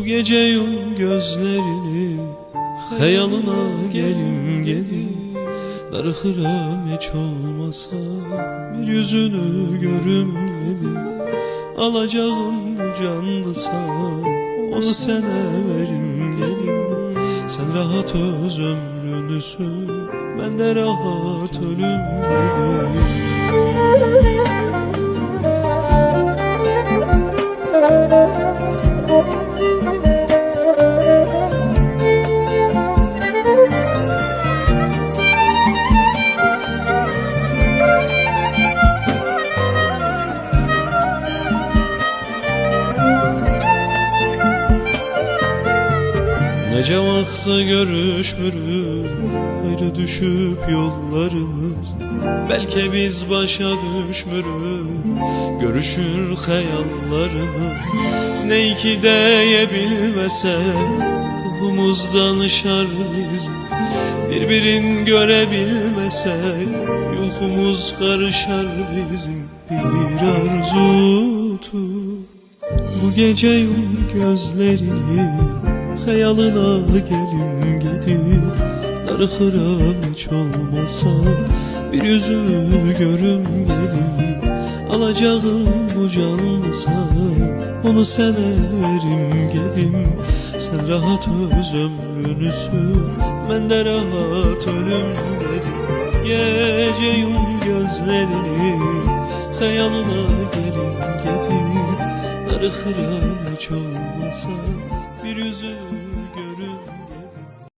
Bu gece yum gözlerini Hayalına gelim gelim Darıkıram hiç olmasa Bir yüzünü görüm gelim Alacağın bu canlısa Onu sana verim gelim Sen rahat öz ömrünü sür Ben de rahat ölüm dedim Nece vakti görüşmürük Ayrı düşüp yollarımız. Belki biz başa düşmürük Görüşür hayallarımız. Ne ki diyebilmese Ruhumuz danışar bizim Birbirin görebilmesek Yuhumuz karışar bizim. Bir arzu tut bu gece yum gözlerini Hayalına gelin gidip Darıkıram hiç olmasa Bir yüzünü görüm gelip Alacağım bu canlısa Onu sana verim gedim Sen rahat öz ömrünü sür Ben de rahat ölüm dedim Gece yum gözlerini Hayalına gelin gidip Darıkıram hiç olmasa bir yüzü gör.